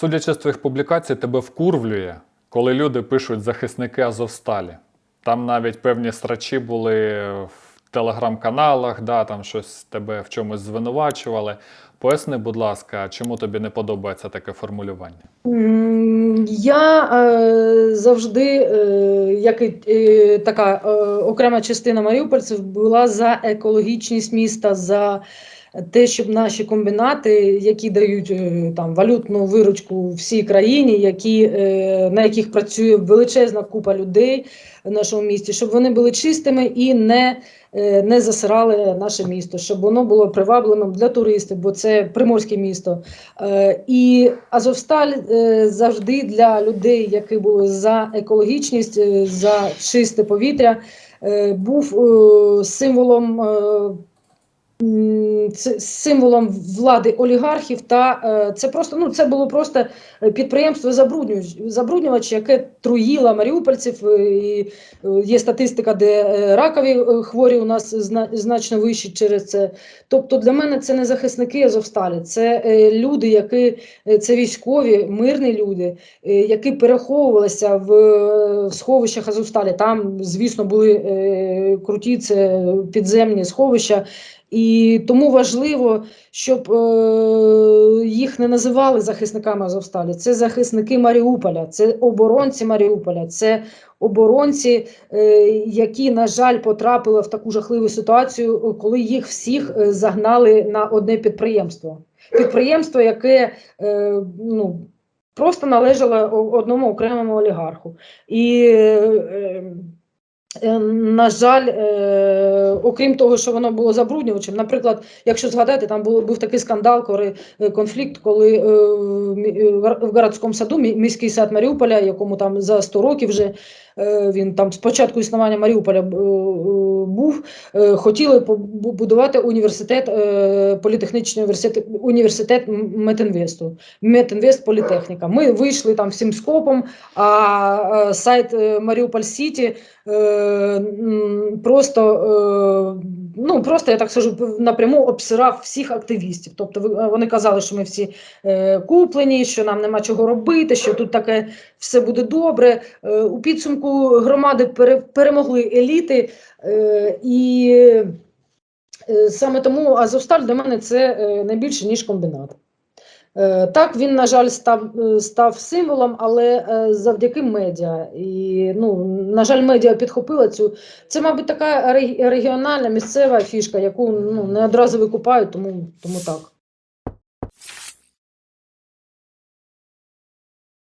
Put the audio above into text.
Судячи з твоїх публікацій, тебе вкурвлює, коли люди пишуть захисники Азовсталі. Там навіть певні срачі були в телеграм-каналах, да, там щось тебе в чомусь звинувачували. Поясни, будь ласка, чому тобі не подобається таке формулювання? Я е, завжди, е, як і е, така е, окрема частина маріупольців, була за екологічність міста, за те, щоб наші комбінати, які дають е, там валютну виручку всій країні, які, е, на яких працює величезна купа людей в нашому місті, щоб вони були чистими і не, е, не засирали наше місто, щоб воно було привабливим для туристів, бо це приморське місто. І Азовсталь завжди для людей, які були за екологічність, за чисте повітря, був символом. Символом влади олігархів, та е, це просто ну це було просто е, підприємство забруднювач, яке труїло маріупольців. е, І є статистика, де ракові хворі у нас значно вищі через це. Тобто для мене це не захисники Азовсталі, це люди, які це військові, мирні люди, які переховувалися в, сховищах Азовсталі. Там, звісно, були круті це підземні сховища. І тому важливо, щоб е, їх не називали захисниками Азовсталі. Це захисники Маріуполя, це оборонці Маріуполя, це оборонці, е, які, на жаль, потрапили в таку жахливу ситуацію, коли їх всіх е, загнали на одне підприємство. Підприємство, яке е, ну, просто належало одному окремому олігарху. І е, На жаль, е, окрім того, що воно було забруднювачем, наприклад, якщо згадати, там було, був такий скандал, коли е, конфлікт, коли е, в е, городському саду, мі- міський сад Маріуполя, якому там за 100 років вже е, він там з початку існування Маріуполя е, е, був, е, хотіли побудувати університет, е, політехнічний університет, університет М- Метінвесту, Метінвест Політехніка. Ми вийшли там всім скопом, а е, сайт е, Маріуполь Сіті е, просто, е, ну, просто, я так скажу, напряму обсирав всіх активістів. Тобто вони казали, що ми всі е, куплені, що нам нема чого робити, що тут таке все буде добре. Е, у підсумку громади перемогли еліти. Е, і е, саме тому Азовсталь для мене це е, найбільше, ніж комбінат. Так, він, на жаль, став, став символом, але завдяки медіа. І, ну, на жаль, медіа підхопила цю. Це, мабуть, така регіональна місцева фішка, яку ну, не одразу викупають, тому, тому так.